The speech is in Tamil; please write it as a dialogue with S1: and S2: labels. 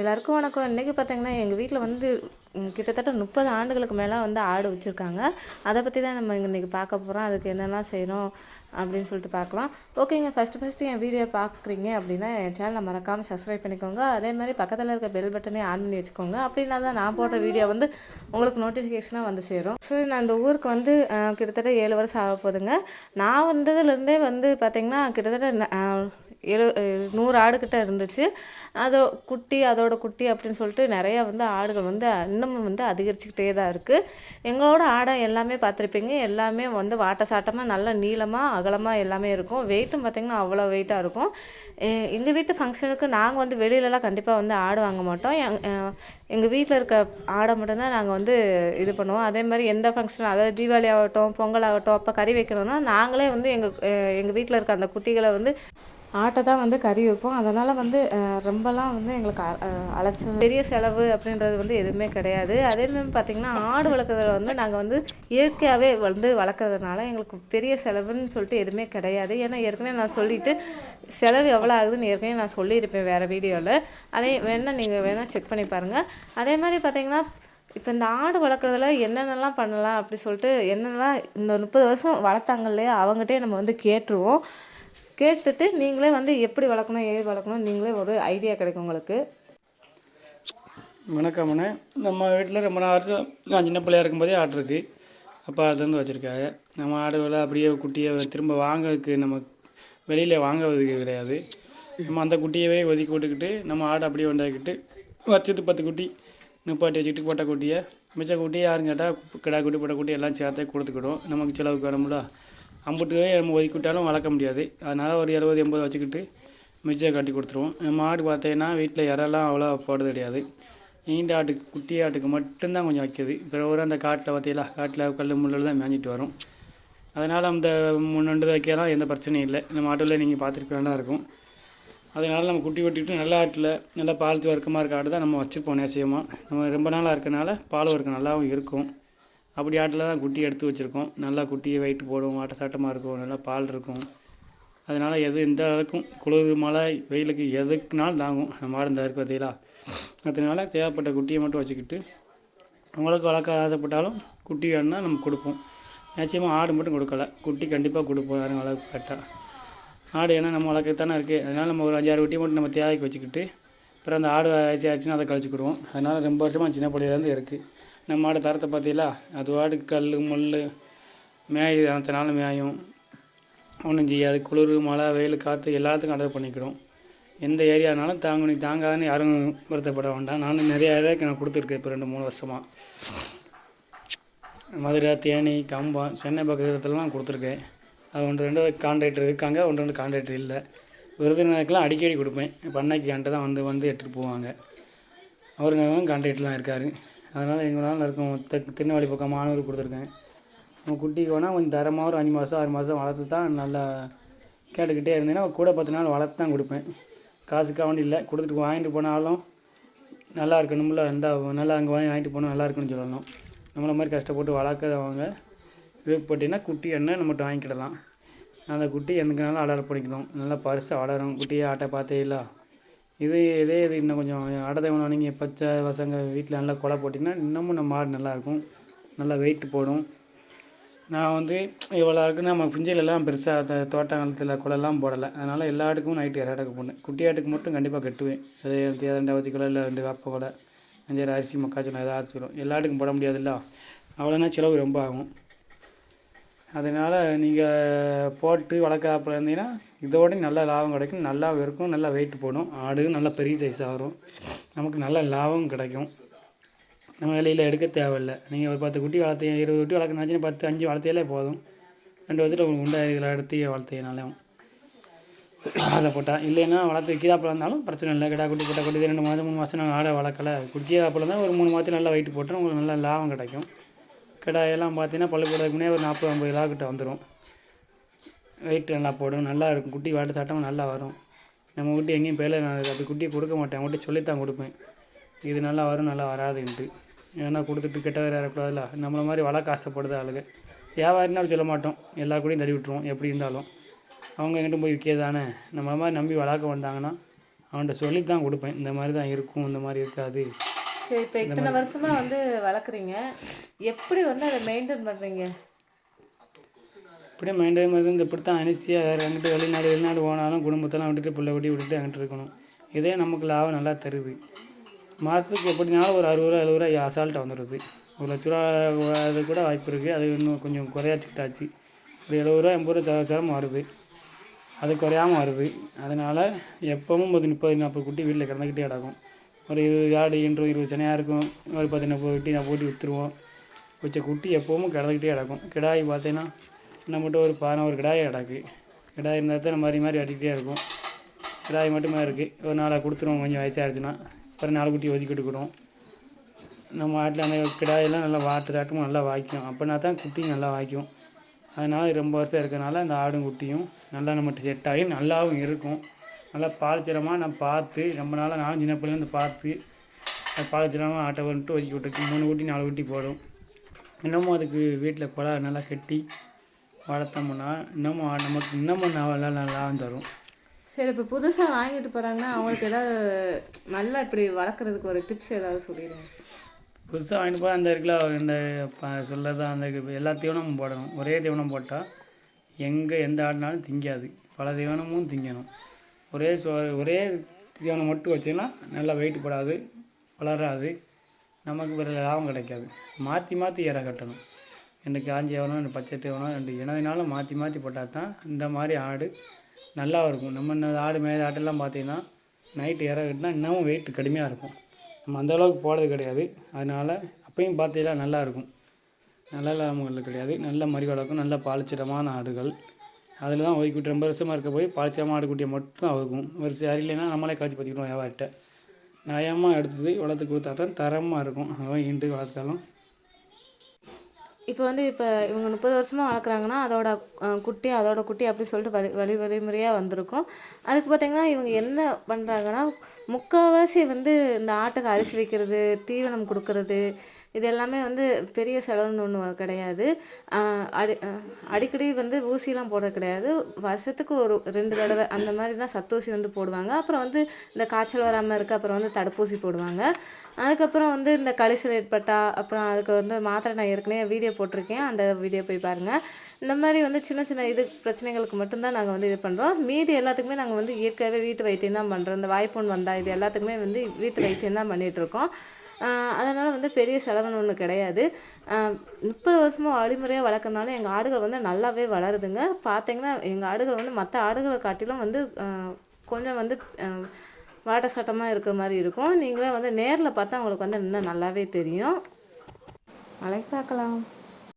S1: எல்லாருக்கும் வணக்கம். இன்றைக்கி பார்த்தீங்கன்னா எங்கள் வீட்டில் வந்து கிட்டத்தட்ட முப்பது ஆண்டுகளுக்கு மேலே வந்து ஆடு வச்சுருக்காங்க. அதை பற்றி தான் நம்ம இன்றைக்கி பார்க்க போகிறோம் அதுக்கு என்னெல்லாம் செய்யணும் அப்படின்னு சொல்லிட்டு பார்க்கலாம். ஓகேங்க ஃபஸ்ட்டு ஃபஸ்ட்டு என் வீடியோ பார்க்குறீங்க அப்படின்னா என் சேனலை மறக்காமல் சப்ஸ்கிரைப் பண்ணிக்கோங்க. அதே மாதிரி பக்கத்தில் இருக்க பெல் பட்டனே ஆன் பண்ணி வச்சுக்கோங்க. அப்படின்னா தான் நான் போடுற வீடியோ வந்து உங்களுக்கு நோட்டிஃபிகேஷனாக வந்து சேரும். சரி நான் இந்த ஊருக்கு வந்து கிட்டத்தட்ட ஏழு வருஷம் ஆக போகுதுங்க நான் வந்ததுலேருந்தே வந்து பார்த்திங்கன்னா கிட்டத்தட்ட எழு நூறு ஆடுக்கிட்ட இருந்துச்சு. அதோ குட்டி அதோட குட்டி அப்படின்னு சொல்லிட்டு நிறையா வந்து ஆடுகள் வந்து இன்னமும் வந்து அதிகரிச்சுக்கிட்டே தான் இருக்குது எங்களோட ஆடை எல்லாமே பார்த்துருப்பீங்க. எல்லாமே வந்து வாட்ட சாட்டமாக நல்ல நீளமாக அகலமாக எல்லாமே இருக்கும். வெயிட்டும் பார்த்திங்கன்னா அவ்வளோ வெயிட்டாக இருக்கும். எங்கள் வீட்டு ஃபங்க்ஷனுக்கு நாங்கள் வந்து வெளியிலலாம் கண்டிப்பாக வந்து ஆடு வாங்க மாட்டோம். எங்கள் வீட்டில் இருக்க ஆடை மட்டும்தான் நாங்கள் வந்து இது பண்ணுவோம். அதே மாதிரி எந்த ஃபங்க்ஷன் அதாவது தீபாவளி ஆகட்டும் பொங்கல் ஆகட்டும் அப்போ கறி வைக்கணும்னா நாங்களே வந்து எங்கள் எங்கள் வீட்டில் இருக்க அந்த குட்டிகளை வந்து ஆட்டை தான் வந்து கறி வைப்போம். அதனால் வந்து ரொம்பலாம் வந்து எங்களுக்கு அ- அலைச்சல் பெரிய செலவு அப்படின்றது வந்து எதுவுமே கிடையாது. அதே மாதிரி பார்த்திங்கன்னா ஆடு வளர்க்குறதுல வந்து நாங்கள் வந்து இயற்கையாகவே வந்து வளர்க்குறதுனால எங்களுக்கு பெரிய செலவுன்னு சொல்லிட்டு எதுவுமே கிடையாது. ஏன்னா ஏற்கனவே நான் சொல்லிவிட்டு செலவு எவ்வளோ ஆகுதுன்னு ஏற்கனவே நான் சொல்லியிருப்பேன் வேறு வீடியோவில் அதே வேணால் நீங்கள் வேணால் செக் பண்ணி பாருங்கள் அதே மாதிரி பார்த்திங்கன்னா இப்போ இந்த ஆடு வளர்க்குறதுல என்னென்னலாம் பண்ணலாம் அப்படி சொல்லிட்டு என்னென்னலாம் இந்த முப்பது வருஷம் வளர்த்தாங்க இல்லையா அவங்ககிட்டயே நம்ம வந்து கேட்டுருவோம். கேட்டுட்டு நீங்களே வந்து எப்படி வளர்க்கணும் ஏது வளர்க்கணும் நீங்களே ஒரு ஐடியா கிடைக்கும் உங்களுக்கு.
S2: வணக்கம்ண்ணே நம்ம வீட்டில் ரொம்ப நாள் வருஷம் நான் சின்ன பிள்ளையா இருக்கும்போதே ஆடு இருக்கு. அப்பா அதுலேருந்து வச்சுருக்காங்க நம்ம ஆடுகளை அப்படியே குட்டியை திரும்ப வாங்கிறதுக்கு நம்ம வெளியில் வாங்குறதுக்கு கிடையாது. நம்ம அந்த குட்டியவே ஒதுக்கி விட்டுக்கிட்டு நம்ம ஆடை அப்படியே உண்டாக்கிட்டு வச்சது பத்து குட்டி நிப்பாட்டி வச்சுக்கிட்டு போட்ட குட்டியை மிச்ச குட்டி யாரும் கேட்டால் கிடா குட்டி போட்ட குட்டி எல்லாம் சேர்த்தே கொடுத்துக்கிடும். நமக்கு செலவுக்கு வேணும்ல அம்புட்டு நம்ம ஒதுக்கி விட்டாலும் வளர்க்க முடியாது. அதனால் ஒரு எழுபது எண்பது வச்சுக்கிட்டு மிச்சம் கட்டி கொடுத்துருவோம். நம்ம ஆடு பார்த்தீங்கன்னா வீட்டில் இறெல்லாம் அவ்வளோ போடுறது கிடையாது. நீண்ட ஆட்டுக்கு குட்டி ஆட்டுக்கு மட்டும்தான் கொஞ்சம் வைக்கிது. பிறகு அந்த காட்டில் பார்த்தீங்களா? காட்டில் கல் முள்ளில் தான் மேஞ்சிட்டு வரும். அதனால் அந்த முன்னண்டு வைக்கலாம் எந்த பிரச்சனையும் இல்லை. நம்ம ஆட்டில் நீங்கள் பார்த்துருக்க வேண்டாம் இருக்கும். அதனால் நம்ம குட்டி வெட்டிட்டு நல்ல ஆட்டில் நல்லா பால் வர்க்கமாக இருக்க ஆடு தான் நம்ம வச்சுருப்போம் நேசியமாக நம்ம ரொம்ப நாளாக இருக்கனால பால் வர்க்கம் நல்லாவும் இருக்கும். அப்படி ஆட்டில் தான் குட்டி எடுத்து வச்சுருக்கோம். நல்லா குட்டியை வெயிட் போடும் ஆட்ட சாட்டமாக இருக்கும் நல்லா பால் இருக்கும். அதனால் எது எந்த அளவுக்கும் குளிர் மழை வெயிலுக்கு எதுக்குனாலும் தாங்கும். நம்ம மாடு இந்த இருக்கு பார்த்தீங்களா அதனால தேவைப்பட்ட குட்டியை மட்டும் வச்சுக்கிட்டு உங்களுக்கு வளர்க்க ஆசைப்பட்டாலும் குட்டி வேணும்னா நம்ம கொடுப்போம். நிச்சயமாக ஆடு மட்டும் கொடுக்கல. குட்டி கண்டிப்பாக கொடுப்போம் யாரும் வளர்க்க கேட்டால் ஆடு ஏன்னா நம்ம வளர்க்கத்தானே இருக்குது அதனால் நம்ம ஒரு அஞ்சாறு குட்டி மட்டும் நம்ம தேவைக்கு வச்சுக்கிட்டு அப்புறம் அந்த ஆடு வயசு ஆச்சுன்னா அதை கழிச்சுக்கிடுவோம். அதனால் ரொம்ப வருஷமாக சின்ன பிள்ளையிலேருந்து இருக்குது நம்ம ஆடு தரத்தை பார்த்தீங்களா அது ஆடு கல் முள் மேயுது அனைத்து நாளும் மேயும். ஒன்றும் செய்யாது. குளிர் மழை வெயில் காற்று எல்லாத்துக்கும் ஆர்டர் பண்ணிக்கிடும். எந்த ஏரியானாலும் தாங்க நீ தாங்காதுன்னு யாரும் வருத்தப்பட வேண்டாம். நானும் நிறைய ஏரியாவுக்கு நான் கொடுத்துருக்கேன் இப்போ ரெண்டு மூணு வருஷமாக மதுரை தேனி கம்பம் சென்னை பக்கத்துலலாம் கொடுத்துருக்கேன். அது ஒன்று ரெண்டு கான்ட்ராக்டர் இருக்காங்க ஒன்று ரெண்டு கான்ட்ராக்டர் இல்லை. விருதுநகருக்குலாம் அடிக்கடி கொடுப்பேன். பண்ணைக்கு என்கிட்ட தான் வந்து வந்து எடுத்துகிட்டு போவாங்க. அவருங்க கான்ட்ராக்டர் தான் இருக்கார். அதனால் எங்களால் இருக்கும் தெற்கு திருநெல்வேலி பக்கம் மாணவர் கொடுத்துருக்கேன். நம்ம குட்டிக்கு வேணால் கொஞ்சம் தரமாக ஒரு அஞ்சு மாதம் ஆறு மாதம் வளர்த்து தான் நல்லா கேட்டுக்கிட்டே இருந்தேன்னா கூட பத்து நாள் வளர்த்து தான் கொடுப்பேன். காசுக்காக வேண்டி இல்லை. கொடுத்துட்டு வாங்கிட்டு போனாலும் நல்லா இருக்கணும்ல. இருந்தால் நல்லா அங்கே வாங்கி வாங்கிட்டு போனால் நல்லா இருக்குன்னு சொல்லணும். நம்மள மாதிரி கஷ்டப்பட்டு வளர்க்குறவங்க விருப்பப்பட்டீங்கன்னா குட்டி என்ன நம்மகிட்ட வாங்கிக்கிடலாம். அந்த குட்டி எதுக்குனாலும் ஆர்டர் பண்ணிக்கணும் நல்லா பரிசாக வளரும் குட்டியை ஆட்டை பார்த்தீங்களா இது இதே இது இன்னும் கொஞ்சம் அடதை உணவு நீங்கள் பச்சை பசங்க வீட்டில் நல்லா கொலை போட்டிங்கன்னா இன்னமும் நம்ம மாடு நல்லாயிருக்கும் நல்லா வெயிட் போடும். நான் வந்து இவ்வளோ இருக்குன்னு நம்ம புஞ்சையிலலாம் பெருசாக தோட்ட நிலத்தில் குளம்லாம் போடலை. அதனால் எல்லா ஆட்டுக்கும் நைட்டு இறடக்கு போனேன் குட்டி ஆட்டுக்கு மட்டும் கண்டிப்பாக கட்டுவேன். அது ரெண்டாவது குலை இல்லை ரெண்டு வேப்ப குலை அஞ்சாயிரம் அரிசி மக்காச்சோளம் ஏதாவது சொல்லும் எல்லா ஆட்டுக்கும் போட முடியாதுல்ல. அவ்வளோனா செலவு ரொம்ப ஆகும். அதனால் நீங்கள் போட்டு வளர்க்காப்புல இருந்தீங்கன்னா இதோட நல்ல லாபம் கிடைக்கும். நல்லா இருக்கும் நல்லா வெயிட் போடும். ஆடு நல்லா பெரிய சைஸாக வரும் நமக்கு நல்ல லாபம் கிடைக்கும். நம்ம வெளியில் எடுக்க தேவையில்லை. நீங்கள் ஒரு பத்து குட்டி வளர்த்தி இருபது குட்டி வளர்க்கணுச்சுன்னா பத்து அஞ்சு வளர்த்தியாலே போதும். ரெண்டு வருஷத்தில் உங்களுக்கு உண்டா இதில் எடுத்து வளர்த்தினாலும் அதை போட்டால் இல்லைன்னா வளர்த்து விற்கிறாப்புல இருந்தாலும் பிரச்சனை இல்லை. கிடா குட்டி கிட்ட குட்டி ரெண்டு மாதம் மூணு மாதம் நாங்கள் ஆடை வளர்க்கலை. குடிக்கிறாப்புல தான் ஒரு மூணு மாதம் நல்லா வெயிட் போட்டால் உங்களுக்கு நல்ல லாபம் கிடைக்கும். கிடாயெல்லாம் பார்த்தீங்கன்னா பள்ளி முன்னே ஒரு நாற்பது ஐம்பது ரூபா வந்துடும் வெயிட் நல்லா போடும் நல்லா இருக்கும். குட்டி வாட்டு சாட்டம் நல்லா வரும். நம்ம குட்டி எங்கேயும் பேல நான் அப்படி குட்டியை கொடுக்க மாட்டேன். அவங்ககிட்ட சொல்லித்தான் கொடுப்பேன். இது நல்லா வரும் நல்லா வராதுன்ட்டு. ஏன்னா கொடுத்துட்டு கெட்ட வேறு இறக்கூடாதுல்ல நம்மள மாதிரி வளர்க்க ஆசைப்படுது ஆளுங்க. வியாபாரினாலும் சொல்ல மாட்டோம். எல்லா கூடயும் தள்ளி விட்டுருவோம் எப்படி இருந்தாலும். அவங்க எங்கிட்ட போய் விற்கிறது தானே. நம்மளை மாதிரி நம்பி வளர்க்க வந்தாங்கன்னா அவன்கிட்ட சொல்லி தான் கொடுப்பேன். இந்த மாதிரி தான் இருக்கும் இந்த மாதிரி இருக்காது.
S1: சரி இப்போ இத்தனை வருஷமா வந்து வளர்க்குறீங்க. எப்படி வந்து அதை மெயின்டைன் பண்ணுறீங்க
S2: இப்படியே மாதிரி இந்த இப்படி தான் அனிச்சியாக வேறு எங்கிட்ட வெளிநாடு வெளிநாடு போனாலும் குடும்பத்தெல்லாம் விட்டுட்டு பிள்ளை குட்டி விட்டுட்டு அங்கிட்டு இருக்கணும். இதே நமக்கு லாபம் நல்லா தருது. மாதத்துக்கு எப்படினாலும் ஒரு அறுபது ரூபா எழுபது ரூபா அசால்ட்டாக வந்துடுது. ஒரு லட்ச ரூபா அது கூட வாய்ப்பு இருக்குது அது இன்னும் கொஞ்சம் குறையாச்சுக்கிட்டாச்சு. ஒரு எழுபது ரூபா எண்பது ரூபா சிரமம் வருது. அது குறையாமல் வருது. அதனால் எப்பவும் முப்பது நாற்பது குட்டி வீட்டில் கிடந்துக்கிட்டே கிடக்கும். ஒரு இருபது ஆடு இன்று இருபது சனையாக இருக்கும். ஒரு பத்து நாற்பது குட்டி நான் போட்டு விற்றுருவோம் வச்ச குட்டி எப்போவும் கிடந்துக்கிட்டே கிடக்கும். கிடாய் பார்த்தீங்கன்னா நம்மகிட்ட ஒரு பதினோரு கிடாய் கிடக்கு. கிடாய் இருந்தால் தான் மாதிரி மாதிரி அடிக்கிட்டே இருக்கும். கிடாய் மட்டுமே இருக்குது ஒரு நாளாக கொடுத்துருவோம் கொஞ்சம் வயசாகிடுச்சுன்னா அப்புறம் நாலு குட்டி ஒதுக்கி விட்டுக்கிறோம் நம்ம ஆட்டில் அந்த கிடாயெல்லாம் நல்லா வாட்டு தாட்டமும் நல்லா வாய்க்கும். அப்படின்னா தான் குட்டியும் நல்லா வாய்க்கும். அதனால் ரொம்ப வருஷம் இருக்கிறனால அந்த ஆடும் குட்டியும் நல்லா நம்மகிட்ட செட் ஆகி நல்லாவும் இருக்கும். நல்லா பால்ச்சிரமாக நான் பார்த்து நம்மளால நானும் சின்ன பிள்ளைலேருந்து பார்த்து அது பால்ச்சிரமாக ஆட்டை வந்துட்டு ஒதுக்கி விட்டுருக்கு மூணு குட்டி நாலு குட்டி போடும். இன்னமும் அதுக்கு வீட்டில் குழா நல்லா கட்டி வளர்த்தோம்னா இன்னமும் நமக்கு இன்னமும் நல்லா நல்லாவும் தரும்.
S1: சரி இப்போ புதுசாக வாங்கிட்டு போகிறாங்கன்னா அவங்களுக்கு ஏதாவது நல்லா இப்படி வளர்க்குறதுக்கு ஒரு டிப்ஸ் ஏதாவது சொல்லிடுங்க.
S2: புதுசாக வாங்கிட்டு போய் அந்த இருக்குல்ல இந்த சொல்லறது அந்த எல்லா தீவனமும் போடணும். ஒரே தீவனம் போட்டால் எங்கே எந்த ஆடினாலும் திங்காது. பல தீவனமும் திங்கணும். ஒரே சோ ஒரே தீவனம் மட்டும் வச்சோன்னா நல்லா வெயிட் போடாது வளராது. நமக்கு வேறு லாபம் கிடைக்காது. மாற்றி மாற்றி இறை கட்டணும். ரெண்டு காஞ்சி எவனோ ரெண்டு பச்சை தீவனம் ரெண்டு இனவினாலும் மாற்றி மாற்றி போட்டால் தான் இந்த மாதிரி ஆடு நல்லா இருக்கும். நம்ம இந்த ஆடு மேலே ஆட்டெல்லாம் பார்த்தீங்கன்னா நைட்டு இறை கட்டினா இன்னமும் வெயிட் கடுமையாக இருக்கும். நம்ம அந்த அளவுக்கு போடுறது கிடையாது. அதனால் அப்பயும் பார்த்தீங்கன்னா நல்லா இருக்கும். நல்ல லாபங்கள் கிடையாது. நல்ல மறி வளர்க்கும் நல்ல பாலிச்சிடமான ஆடுகள். அதில் தான் ஒதுக்கிவிட்டு ரொம்ப வருஷமாக இருக்க போய் பாலிச்சிடமான ஆடுக்குட்டியை மட்டும் அவுக்கும் ஒரு சரியில்லைன்னா நம்மளே காய்ச்சி பற்றிக்கிட்டோம் வியாபாரிட்ட நியாயமாக எடுத்து வளர்த்து கொடுத்தா தான் தரமாக இருக்கும். அவன் இன்று வளர்த்தாலும்
S1: இப்போ வந்து இப்போ இவங்க முப்பது வருஷமாக வளர்க்குறாங்கன்னா அதோட குட்டி அதோட குட்டி அப்படின்னு சொல்லிட்டு வழி வழி வழிமுறையாக வந்திருக்கும். அதுக்கு பார்த்தீங்கன்னா இவங்க என்ன பண்ணுறாங்கன்னா முக்கால்வாசி வந்து இந்த ஆட்டுக்கு அரிசி வைக்கிறது தீவனம் கொடுக்கறது இது எல்லாமே வந்து பெரிய செலவுன்னு ஒன்று கிடையாது. அடி அடிக்கடி வந்து ஊசிலாம் போடுறது கிடையாது. வருஷத்துக்கு ஒரு ரெண்டு தடவை அந்த மாதிரி தான் சத்தூசி வந்து போடுவாங்க. அப்புறம் வந்து இந்த காய்ச்சல் வராமல் இருக்க அப்புறம் வந்து தடுப்பூசி போடுவாங்க. அதுக்கப்புறம் வந்து இந்த கழிசல் ஏற்பட்டா அப்புறம் அதுக்கு வந்து மாத்திரை நான் ஏற்கனவே வீடியோ போட்டிருக்கேன். அந்த வீடியோ போய் பாருங்கள் இந்த மாதிரி வந்து சின்ன சின்ன இது பிரச்சனைகளுக்கு மட்டும்தான் நாங்கள் வந்து இது பண்ணுறோம் மீதி எல்லாத்துக்குமே நாங்கள் வந்து இயற்கையாகவே வீட்டு வைத்தியம் தான் பண்ணுறோம் இந்த வாய்ப்புண் வந்தால் இது எல்லாத்துக்குமே வந்து வீட்டு வைத்தியம் தான் பண்ணிகிட்ருக்கோம் அதனால் வந்து பெரிய செலவுன்னு ஒன்று கிடையாது. முப்பது வருஷமாக வழிமுறையாக வளர்க்குறனால எங்கள் ஆடுகள் வந்து நல்லாவே வளருதுங்க. பார்த்தீங்கன்னா எங்கள் ஆடுகள் வந்து மற்ற ஆடுகளை காட்டிலும் வந்து கொஞ்சம் வந்து ஆஹ், சட்டமாக இருக்கிற மாதிரி இருக்கும். நீங்களே வந்து நேரில் பார்த்தா உங்களுக்கு வந்து இன்னும் நல்லாவே தெரியும். நாளைக்கு பார்க்கலாம்.